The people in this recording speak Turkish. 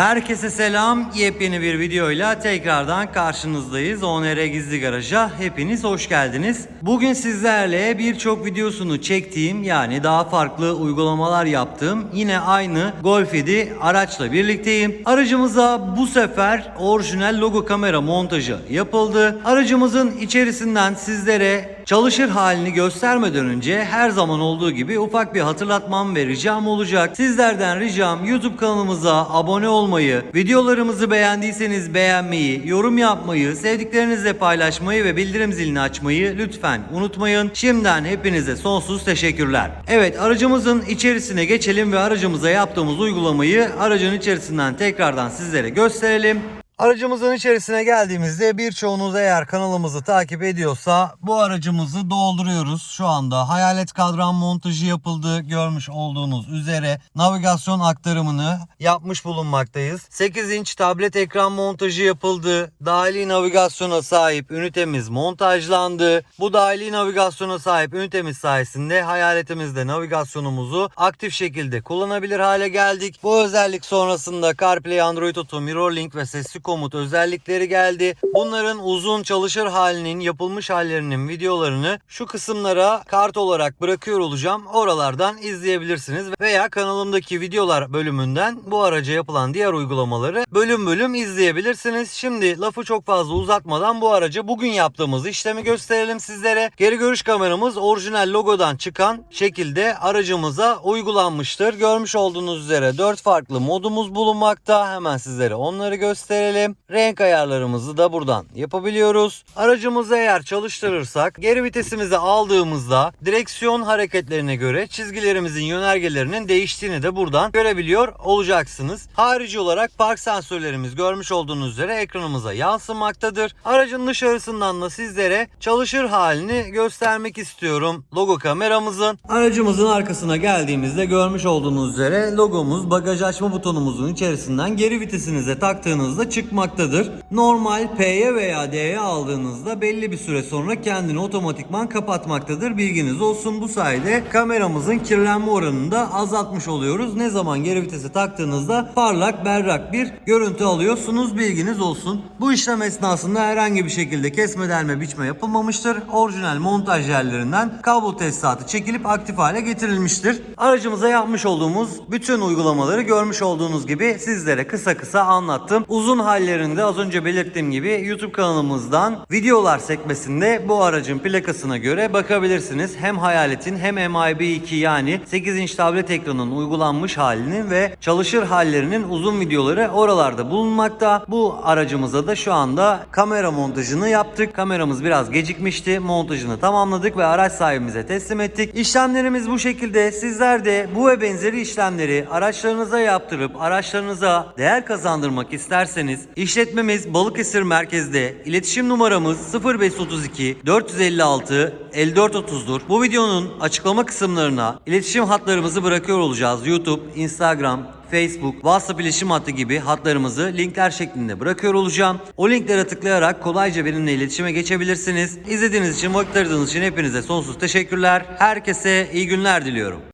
Herkese selam. Yepyeni bir videoyla tekrardan karşınızdayız. ONR Gizli Garaj'a hepiniz hoş geldiniz. Bugün sizlerle birçok videosunu çektiğim yani daha farklı uygulamalar yaptığım yine aynı Golf 7 araçla birlikteyim. Aracımıza bu sefer orijinal logo kamera montajı yapıldı. Aracımızın içerisinden sizlere çalışır halini göstermeden önce her zaman olduğu gibi ufak bir hatırlatmam ve ricam olacak. Sizlerden ricam YouTube kanalımıza abone olmayı, videolarımızı beğendiyseniz beğenmeyi, yorum yapmayı, sevdiklerinizle paylaşmayı ve bildirim zilini açmayı lütfen unutmayın. Şimdiden hepinize sonsuz teşekkürler. Evet aracımızın içerisine geçelim ve aracımıza yaptığımız uygulamayı aracın içerisinden tekrardan sizlere gösterelim. Aracımızın içerisine geldiğimizde birçoğunuz eğer kanalımızı takip ediyorsa bu aracımızı dolduruyoruz. Şu anda hayalet kadran montajı yapıldı. Görmüş olduğunuz üzere navigasyon aktarımını yapmış bulunmaktayız. 8 inç tablet ekran montajı yapıldı. Dahili navigasyona sahip ünitemiz montajlandı. Bu dahili navigasyona sahip ünitemiz sayesinde hayaletimizde navigasyonumuzu aktif şekilde kullanabilir hale geldik. Bu özellik sonrasında CarPlay, Android Auto, MirrorLink ve sesli komut özellikleri geldi. Bunların uzun çalışır halinin yapılmış hallerinin videolarını şu kısımlara kart olarak bırakıyor olacağım. Oralardan izleyebilirsiniz veya kanalımdaki videolar bölümünden bu araca yapılan diğer uygulamaları bölüm bölüm izleyebilirsiniz. Şimdi lafı çok fazla uzatmadan bu aracı bugün yaptığımız işlemi gösterelim sizlere. Geri görüş kameramız orijinal logodan çıkan şekilde aracımıza uygulanmıştır. Görmüş olduğunuz üzere 4 farklı modumuz bulunmakta. Hemen sizlere onları gösterelim. Renk ayarlarımızı da buradan yapabiliyoruz. Aracımızı eğer çalıştırırsak geri vitesimizi aldığımızda direksiyon hareketlerine göre çizgilerimizin yönergelerinin değiştiğini de buradan görebiliyor olacaksınız. Harici olarak park sensörlerimiz görmüş olduğunuz üzere ekranımıza yansımaktadır. Aracın dışarısından da sizlere çalışır halini göstermek istiyorum logo kameramızın. Aracımızın arkasına geldiğimizde görmüş olduğunuz üzere logomuz bagaj açma butonumuzun içerisinden geri vitesinize taktığınızda çıkmaktadır. Normal P'ye veya D'ye aldığınızda belli bir süre sonra kendini otomatikman kapatmaktadır. Bilginiz olsun bu sayede kameramızın kirlenme oranını da azaltmış oluyoruz. Ne zaman geri vitese taktığınızda parlak berrak bir görüntü alıyorsunuz. Bilginiz olsun. Bu işlem esnasında herhangi bir şekilde kesme delme biçme yapılmamıştır. Orijinal montaj yerlerinden kablo tesisatı çekilip aktif hale getirilmiştir. Aracımıza yapmış olduğumuz bütün uygulamaları görmüş olduğunuz gibi sizlere kısa kısa anlattım. Uzun hallerinde az önce belirttiğim gibi YouTube kanalımızdan videolar sekmesinde bu aracın plakasına göre bakabilirsiniz. Hem Hayalet'in hem MIB2 yani 8 inç tablet ekranının uygulanmış halinin ve çalışır hallerinin uzun videoları oralarda bulunmakta. Bu aracımıza da şu anda kamera montajını yaptık. Kameramız biraz gecikmişti. Montajını tamamladık ve araç sahibimize teslim ettik. İşlemlerimiz bu şekilde. Sizler de bu ve benzeri işlemleri araçlarınıza yaptırıp araçlarınıza değer kazandırmak isterseniz işletmemiz Balıkesir merkezde. İletişim numaramız 0532 456 5430'dur. Bu videonun açıklama kısımlarına iletişim hatlarımızı bırakıyor olacağız. YouTube, Instagram, Facebook, WhatsApp iletişim hattı gibi hatlarımızı linkler şeklinde bırakıyor olacağım. O linklere tıklayarak kolayca benimle iletişime geçebilirsiniz. İzlediğiniz için, vakit ayırdığınız için hepinize sonsuz teşekkürler. Herkese iyi günler diliyorum.